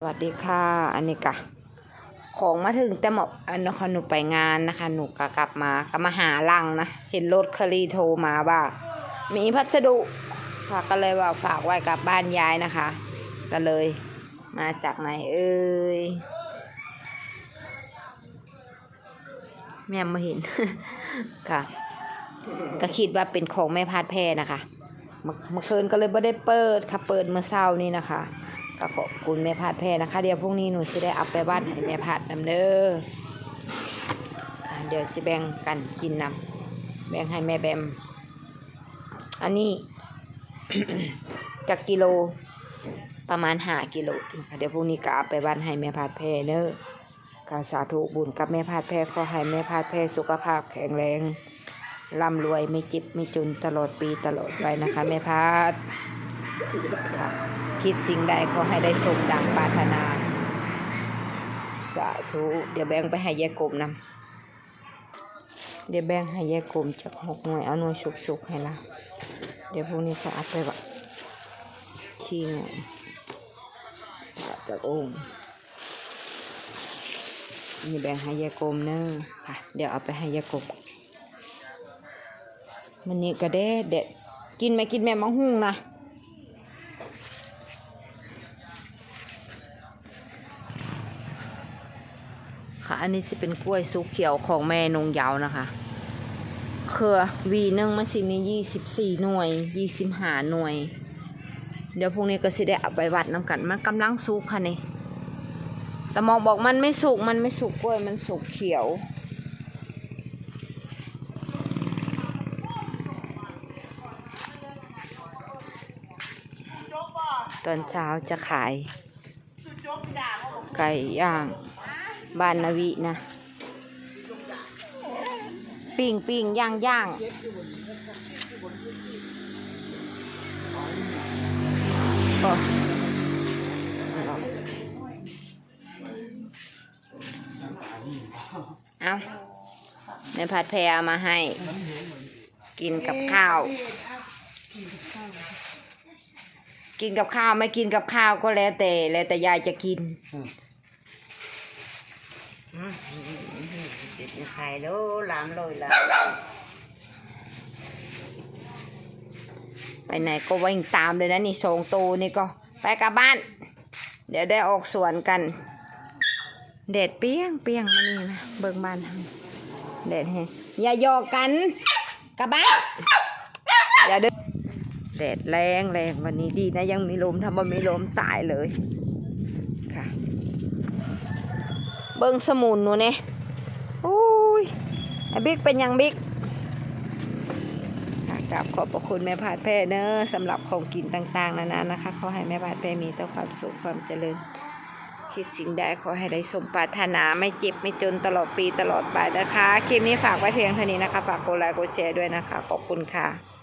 สวัสดีค่ะ อันนี้กะของมาถึงแต่หมออันนะคะหนูไปงานนะคะ หนูก็กลับมาก็มาหาลังนะ เห็นรถคลีโทรมาว่ามีพัสดุค่ะก็เลยว่าฝากไว้กับบ้านยายนะคะ ก็เลยมาจากไหนเอ่ยแม่มาเห็นค่ะ ก็คิดว่าเป็นของแม่พาดแพร่นะคะเมื่อคืนก็เลยไม่ได้เปิดค่ะ เปิดเมื่อเช้านี้นะคะ ก็ขอบคุณแม่พาดแพรนะคะ เดี๋ยวพรุ่งนี้หนูจะได้เอาไปบ้านให้แม่พาดนำเด้ออ่าเดี๋ยวสิแบ่งกันกินนำแบ่งให้แม่แบม อันนี้จากกิโลประมาณห้ากิโลนะคะเดี๋ยวพรุ่งนี้ก็เอาไปบ้านให้แม่พาดแพรเด้อก็สาธุบุญกับแม่พาดแพรขอให้แม่พาดแพรสุขภาพแข็งแรงร่ำรวยไม่จ็บไม่จนตลอดปีตลอดไปนะคะ แม่พาด ค่ะคิดสิ่งใดขอให้ได้สมดังปรารถนา สาธุ เดี๋ยวแบ่งไปให้ยายกลมนำเดี๋ยวแบ่งให้ยายกลมจากหกหน่วยเอาหน่วยสุกๆให้ละเดี๋ยวพรุ่งนี้จะเอาไปแบบชี้หน่อยจากโอ่งนี่แบ่งให้ยายกลมเนอะค่ะ เดี๋ยวเอาไปให้ยายกลมมันนี่กระเด็ดเด็ดกินไหมกินแม่มังหุ่งนะ ค่ะอันนี้สิเป็นกล้วยสุกเขียวของแม่นงเยาวนะคะ เครือวีหนึ่งมันสิมียี่สิบสี่หน่วยยี่สิบห้าหน่วย เดี๋ยวพรุ่งนี้ก็สิได้เอาไปวัดน้ำกันมันกำลังสุกค่ะนี่แต่หมอบอกมันไม่สุกมันไม่สุกกล้วยมันสุกเขียวตอนเช้าจะขาย ไก่ย่าง บ้านนาวินะ ปิ้งปิ้งย่างย่างก็เอาในผัดแพรมาให้ กินกับข้าว กินกับข้าวไม่กินกับข้าวก็แล้วแต่ แล้วแต่ยายจะกิน ไข่ดูลามลยละไปไหนก็วิ่งตามเลยนะนี่สองตัวนี่ก็ไปกลับบ้าน เดี๋ยวได้ออกสวนกันแดดเปี้ยงเปี้ยงมานี่นะเบิ่งบ้านทางแดดแฮอย่าหยอกกันกลับบ้านอย่าเดินแดดแรงแรงวันนี้ดีนะยังมีลมถ้าบ่มีลมตายเลยค่ะ เบิ่งสมุนหนูเนี่ยโอ้ยไอ้บิ๊กเป็นยังบิ๊กกราบขอบพระคุณแม่พาดแพ่เนอะสำหรับของกินต่างๆนานานะคะขอให้แม่พาดแพ่มีแต่ความสุขความเจริญ คิดสิ่งใดขอให้ได้สมปรารถนาไม่เจ็บไม่จนตลอดปีตลอดไปนะคะ คลิปนี้ฝากไว้เพียงเท่านี้นะคะ ฝากกดไลค์กดแชร์ด้วยนะคะ ขอบคุณค่ะ